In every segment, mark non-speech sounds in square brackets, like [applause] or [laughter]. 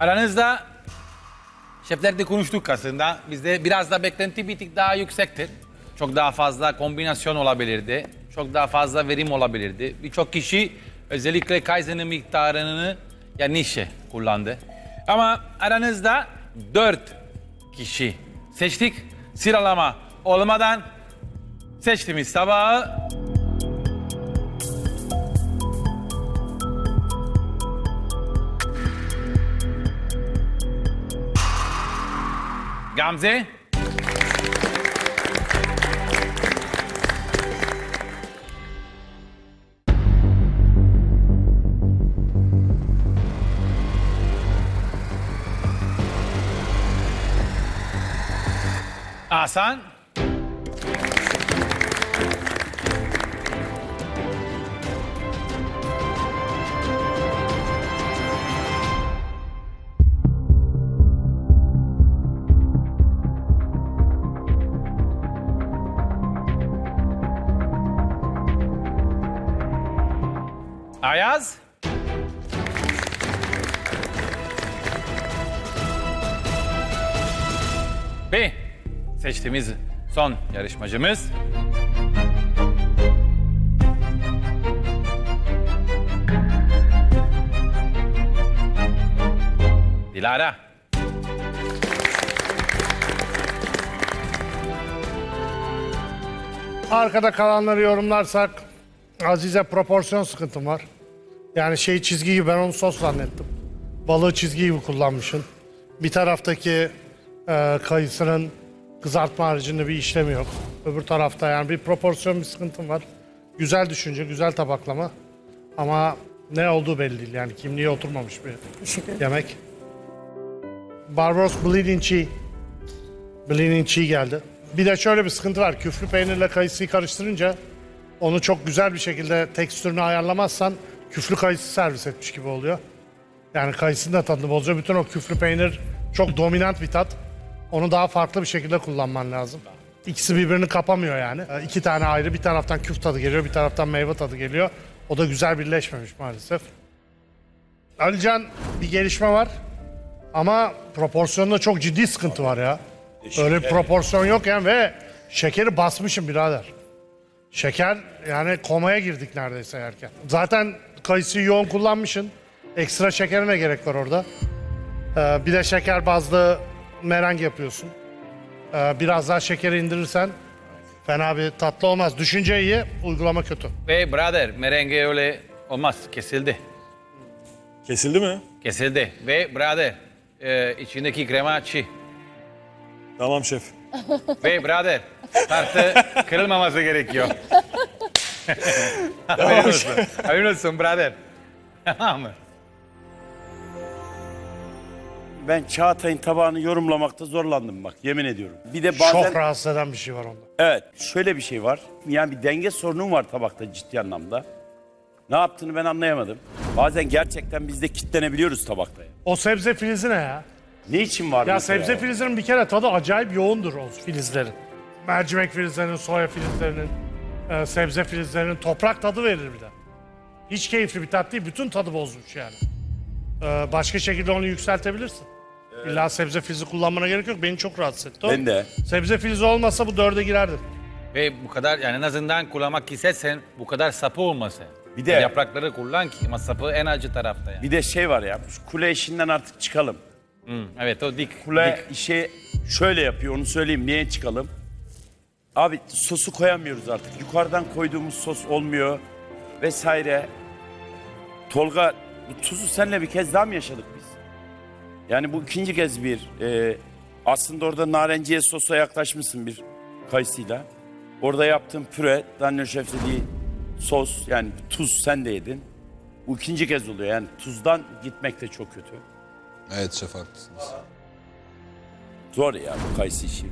Aranızda şeflerde konuştuk aslında. Bizde biraz da beklenti bir tık daha yüksektir. Çok daha fazla kombinasyon olabilirdi. Çok daha fazla verim olabilirdi. Birçok kişi özellikle Kaizen'in miktarını yanlış kullandı. Ama aranızda dört kişi seçtik. Sıralama olmadan seçtiğimiz tabağı Gamze, Hasan, seçtiğimiz son yarışmacımız Dilara. Arkada kalanları yorumlarsak Azize proporsiyon sıkıntım var. Yani şey çizgi gibi ben onu sos zannettim. Balığı çizgi gibi kullanmışsın. Bir taraftaki e, kayısının kızartma haricinde bir işlemi yok. Öbür tarafta yani bir proporsiyon bir sıkıntım var. Güzel düşünce, güzel tabaklama. Ama ne olduğu belli değil yani kimliğe oturmamış bir yemek. Barbaros Bleeding Cheese. Bleeding Cheese geldi. Bir de şöyle bir sıkıntı var. Küflü peynirle kayısıyı karıştırınca onu çok güzel bir şekilde tekstürünü ayarlamazsan küflü kayısı servis etmiş gibi oluyor. Yani kayısının da tadını bozuyor. Bütün o küflü peynir çok dominant bir tat. Onu daha farklı bir şekilde kullanman lazım. İkisi birbirini kapamıyor yani. Ee, İki tane ayrı bir taraftan küf tadı geliyor, bir taraftan meyve tadı geliyor. O da güzel birleşmemiş maalesef. Alican bir gelişme var. Ama proporsiyonda çok ciddi sıkıntı var ya. Öyle bir proporsiyon yok yani ve şekeri basmışım birader. Şeker yani komaya girdik neredeyse yerken. Zaten kayısıyı yoğun kullanmışsın. Ekstra şekere ne gerek var orada? Ee, bir de şeker bazlı mereng yapıyorsun. Ee, biraz daha şekeri indirirsen fena bir tatlı olmaz. Düşünce iyi, uygulama kötü. Ve brother merenge öyle olmaz. Kesildi. Kesildi mi? Kesildi. Ve brother e, içindeki krema çiğ. Tamam şef. Ve brother tartı [laughs] kırılmaması gerekiyor. Haberin olsun. Haberin olsun brother. [laughs] Tamam mı? Ben Çağatay'ın tabağını yorumlamakta zorlandım bak yemin ediyorum. Bir de bazen Çok rahatsız eden bir şey var onda. evet şöyle bir şey var. Yani bir denge sorunum var tabakta ciddi anlamda. Ne yaptığını ben anlayamadım. Bazen gerçekten biz de kitlenebiliyoruz tabakta. ya. O sebze filizi ne ya? Ne için var Ya mesela? sebze filizlerinin bir kere tadı acayip yoğundur o filizlerin. Mercimek filizlerinin, soya filizlerinin, e, sebze filizlerinin toprak tadı verir bir de. Hiç keyifli bir tat değil, bütün tadı bozmuş yani. E, başka şekilde onu yükseltebilirsin. İlla sebze filizi kullanmana gerek yok. Beni çok rahatsız etti o. Ben de. Sebze filizi olmasa bu dörde girerdim. Ve bu kadar yani en azından kullanmak istersen bu kadar sapı olmasın. Bir de- yaprakları kullan ki ama sapı en acı tarafta yani. Bir de şey var ya şu kule işinden artık çıkalım. Hı, evet o dik. Kule dik. işi şöyle yapıyor onu söyleyeyim niye çıkalım. Abi sosu koyamıyoruz artık. Yukarıdan koyduğumuz sos olmuyor vesaire. Tolga bu tuzu seninle bir kez daha mı yaşadık? Yani bu ikinci kez bir e, aslında orada narenciye sosa yaklaşmışsın bir kayısıyla. Orada yaptığın püre, Daniel Şef dediği sos yani tuz sen de yedin. Bu ikinci kez oluyor yani tuzdan gitmek de çok kötü. Evet şef haklısınız. Zor ya bu kayısı işi.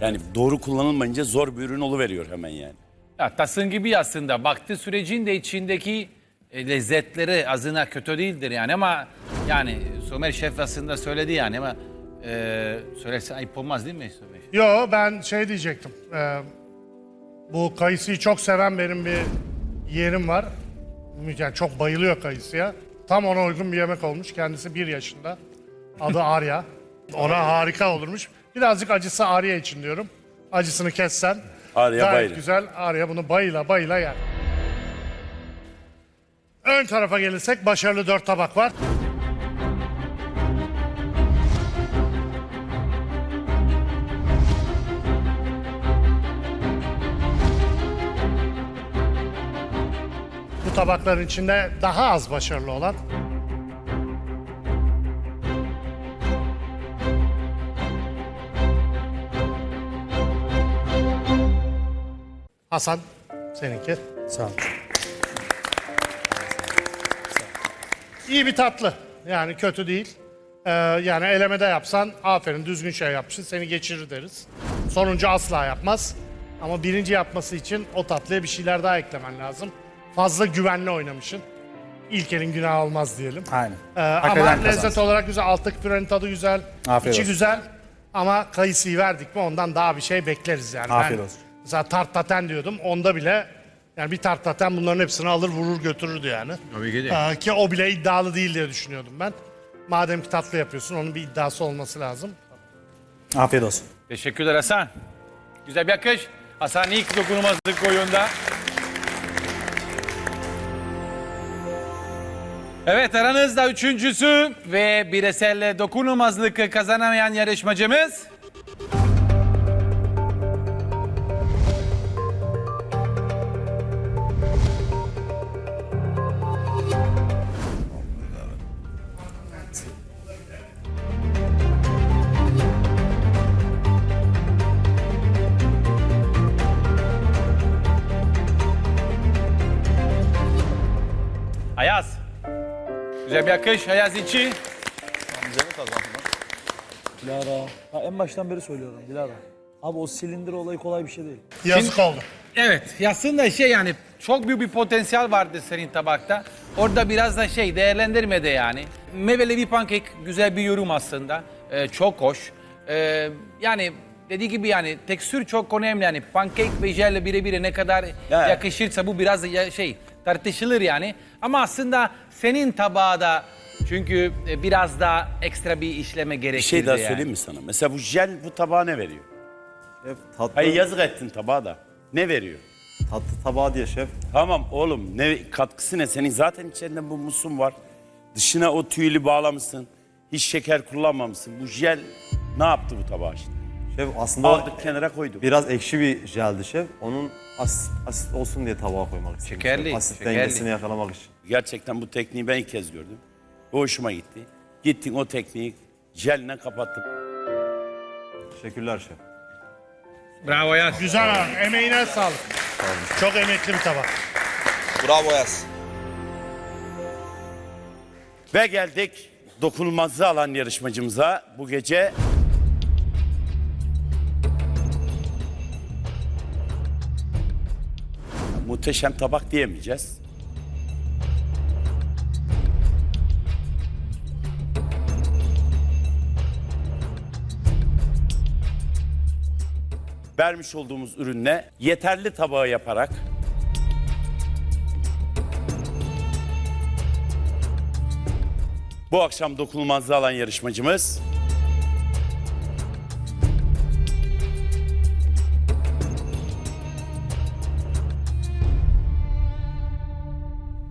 Yani doğru kullanılmayınca zor bir ürün oluveriyor hemen yani. Ya, tasın gibi aslında. Baktı sürecin de içindeki e, lezzetleri azına kötü değildir yani ama yani Somer Şef aslında söyledi yani ama e, söylese ayıp olmaz değil mi Somer? Yo ben şey diyecektim. e, bu kayısıyı çok seven benim bir yeğenim var. Yani çok bayılıyor kayısıya. Tam ona uygun bir yemek olmuş. Kendisi bir yaşında. Adı [laughs] Arya. Ona harika olurmuş. Birazcık acısı Arya için diyorum. Acısını kessen. Arya gayet bayılır. güzel. Arya bunu bayıla bayıla yer. Ön tarafa gelirsek başarılı dört tabak var. Bu tabakların içinde daha az başarılı olan Hasan seninki. Sağ ol. İyi bir tatlı. Yani kötü değil. Ee, yani elemede yapsan aferin düzgün şey yapmışsın seni geçirir deriz. Sonuncu asla yapmaz. Ama birinci yapması için o tatlıya bir şeyler daha eklemen lazım. Fazla güvenli oynamışsın. İlk elin günah olmaz diyelim. Aynen. Ee, ama eden lezzet kazansın. olarak güzel. Alttaki pürenin tadı güzel. Afiyet içi olsun. güzel. Ama kayısıyı verdik mi ondan daha bir şey bekleriz yani. Afiyet Ben olsun. Mesela tart taten diyordum. Onda bile yani bir tart taten bunların hepsini alır vurur götürürdü yani. Tabii ki de. Ee, ki o bile iddialı değil diye düşünüyordum ben. Madem ki tatlı yapıyorsun onun bir iddiası olması lazım. Afiyet olsun. Teşekkürler Hasan. Güzel bir akış. Hasan ilk dokunulmazlık oyunda. Evet aranızda üçüncüsü ve bireysel dokunulmazlık kazanamayan yarışmacımız. Güzel bir akış Ayaz içi. Dilara. Ha, en baştan beri söylüyorum Dilara. Abi o silindir olayı kolay bir şey değil. Yazık oldu. Evet aslında şey yani çok büyük bir potansiyel vardı senin tabakta. Orada biraz da şey değerlendirmedi yani. Meyveli bir pankek güzel bir yorum aslında. Ee, çok hoş. Ee, yani dediği gibi yani tekstür çok önemli yani. Pankek ve jelle birebir ne kadar Ya. yakışırsa bu biraz ya- şey tartışılır yani. Ama aslında senin tabağı da çünkü e, biraz daha ekstra bir işleme gerekirdi Bir şey daha yani. söyleyeyim mi sana? Mesela bu jel bu tabağa ne veriyor? Şef tatlı, Hayır yazık ettin tabağa da. Ne veriyor? tatlı tabağı diye şef. Tamam oğlum ne katkısı ne? Senin zaten içinde bu musun var. Dışına o tüylü bağlamışsın. Hiç şeker kullanmamışsın. Bu jel ne yaptı bu tabağa şimdi? Şef aslında Aldık kenara koyduk. biraz ekşi bir jeldi şef. Onun asit, asit olsun diye tabağa koymak istedim. Şekerli. Asit şekerli. dengesini yakalamak için. Gerçekten bu tekniği ben ilk kez gördüm. O hoşuma gitti. Gittin o tekniği jelle kapattın. Teşekkürler şef. Bravo Ayaz. Güzel abi. Emeğine sağlık. Çok emekli bir tabak. Bravo Yaz. Ve geldik dokunulmazlığı alan yarışmacımıza bu gece. Muhteşem tabak diyemeyeceğiz. Vermiş olduğumuz ürünle yeterli tabağı yaparak Bu akşam dokunulmazlığı alan yarışmacımız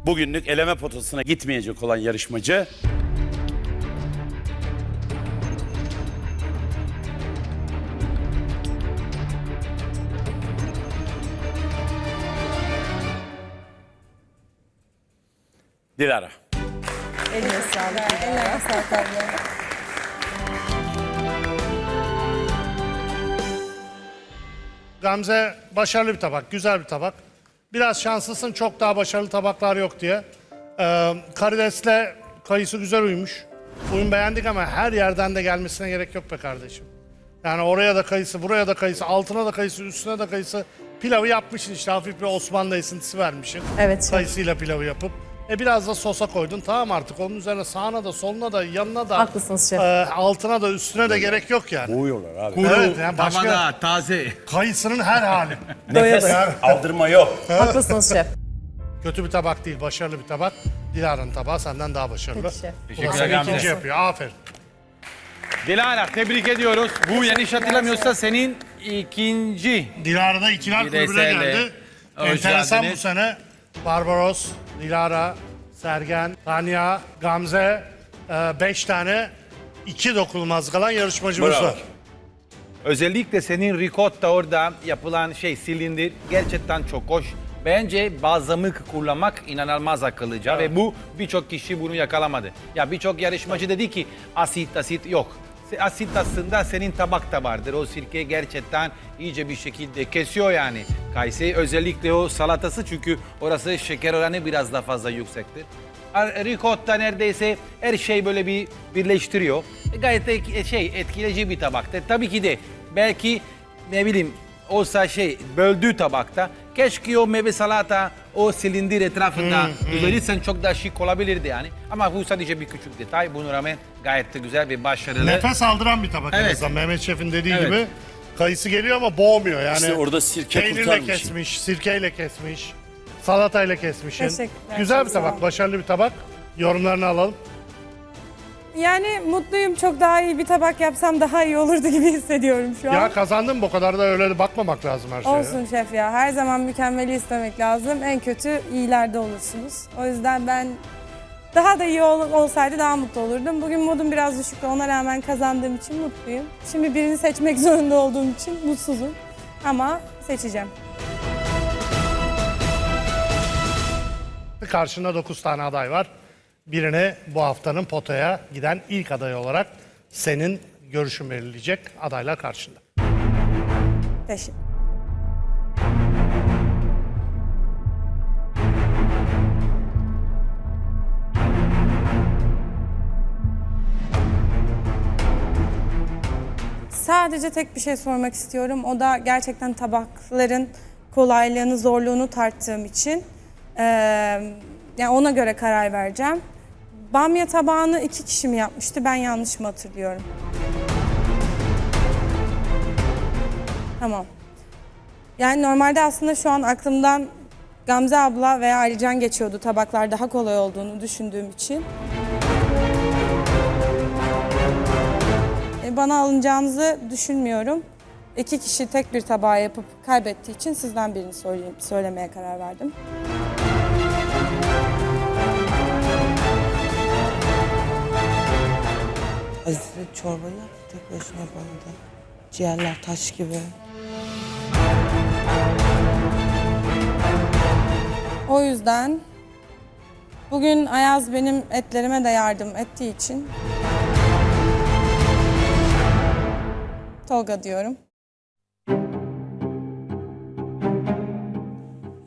Bugünlük eleme potasına gitmeyecek olan yarışmacı Dilara. Eline sağlık. Eline sağlık abla. Gamze başarılı bir tabak, güzel bir tabak. Biraz şanslısın çok daha başarılı tabaklar yok diye. Ee, karidesle kayısı güzel uymuş. Uyum beğendik ama her yerden de gelmesine gerek yok be kardeşim. Yani oraya da kayısı, buraya da kayısı, altına da kayısı, üstüne de kayısı. Pilavı yapmışsın işte hafif bir Osmanlı esinti vermişsin. Evet. Kayısıyla pilavı yapıp. E biraz da sosa koydun tamam artık onun üzerine sağına da soluna da yanına da. Haklısınız şef. e, altına da üstüne de gerek yok yani. Uyuyorlar abi. Evet yani başka Tavada taze. kayısının her hali. [laughs] Doyasın. Aldırma yok. Haklısınız şef. Kötü bir tabak değil, başarılı bir tabak. Dilara'nın tabağı senden daha başarılı. Peki şef. İkinci yapıyor. Aferin. Dilara tebrik ediyoruz. Bu yanlış hatırlamıyorsa senin ikinci Dilara'da ikiler kulübüne geldi. hoş Enteresan bu geldiniz. sene. Barbaros, Dilara, Sergen, Tanya, Gamze, e, beş tane iki dokunulmaz kalan yarışmacımız Bravo. var. Özellikle senin ricotta orada yapılan şey silindir gerçekten çok hoş. Bence balzamık kullanmak inanılmaz akıllıca ve bu birçok kişi bunu yakalamadı. Ya birçok yarışmacı dedi ki asit asit yok. Asit aslında senin tabakta vardır. O sirke gerçekten iyice bir şekilde kesiyor yani. Kayısı özellikle o salatası çünkü orası şeker oranı biraz daha fazla yüksektir. Ricotta neredeyse her şey böyle bir birleştiriyor. E, Gayet de şey etkileyici bir tabaktır. Tabii ki de belki ne bileyim olsa şey böldüğü tabakta keşke o meyve salata o silindir etrafında verirsen çok daha şık olabilirdi yani. Ama bu sadece bir küçük detay. Buna rağmen gayet de güzel ve başarılı. Nefes aldıran bir tabak en Evet. azından. Mehmet Şef'in dediği Evet. gibi. Kayısı geliyor ama boğmuyor yani. İşte orada sirke Peynirle kurtarmış. kesmiş, sirkeyle kesmiş, salatayla. Teşekkürler, Güzel çok bir sağ tabak, başarılı bir tabak. Yorumlarını alalım. Yani mutluyum. Çok daha iyi bir tabak yapsam daha iyi olurdu [laughs] gibi hissediyorum şu an. Ya kazandın bu kadar da öyle de bakmamak lazım her şeye. Olsun şef ya. Her zaman mükemmeli istemek lazım. En kötü iyilerde olursunuz. O yüzden ben daha da iyi ol- olsaydı daha mutlu olurdum. Bugün modum biraz düşüktü. Ona rağmen kazandığım için mutluyum. Şimdi birini seçmek [laughs] zorunda olduğum için mutsuzum. Ama seçeceğim. Karşında 9 tane aday var. Birine bu haftanın potaya giden ilk aday olarak senin görüşün belirleyecek adaylar karşında. Teşekkür. Sadece tek bir şey sormak istiyorum. O da gerçekten tabakların kolaylığını, zorluğunu tarttığım için. Ee, yani ona göre karar vereceğim. Bamya tabağını iki kişi mi yapmıştı? Ben yanlış mı hatırlıyorum? Tamam. Yani normalde aslında şu an aklımdan Gamze abla veya Alican geçiyordu tabaklar daha kolay olduğunu düşündüğüm için. E, Bana alınacağınızı düşünmüyorum. İki kişi tek bir tabağı yapıp kaybettiği için sizden birini söyleyeyim, söylemeye karar verdim. Azize çorbayı tek başına yapamadı. Ciğerler taş gibi. O yüzden bugün Ayaz benim etlerime de yardım ettiği için Tolga diyorum.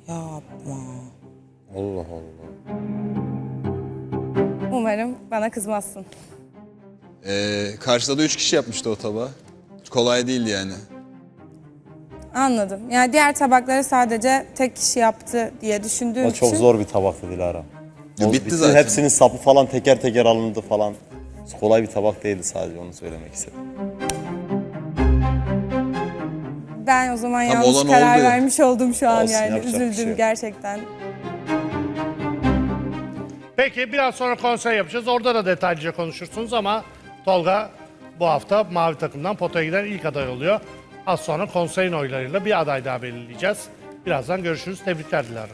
Yapma. Umarım bana kızmazsın. Ee, karşıda da üç kişi yapmıştı o tabağı. Kolay değildi yani. Anladım. Yani diğer tabakları sadece tek kişi yaptı diye düşündüğüm O çok için. zor bir tabaktı Dilara. Ya O bitti zaten. Hepsinin sapı falan teker teker alındı falan. Kolay bir tabak değildi sadece onu söylemek istedim. Ben o zaman Tam yanlış olan karar oldu. vermiş oldum şu an Olsun, yani. yapacak bir şey Üzüldüm yok. gerçekten. Peki biraz sonra konsey yapacağız. Orada da detaylıca konuşursunuz ama Tolga bu hafta mavi takımdan potaya giden ilk aday oluyor. Az sonra konseyin oylarıyla bir aday daha belirleyeceğiz. Birazdan görüşürüz. Tebrikler Dilara.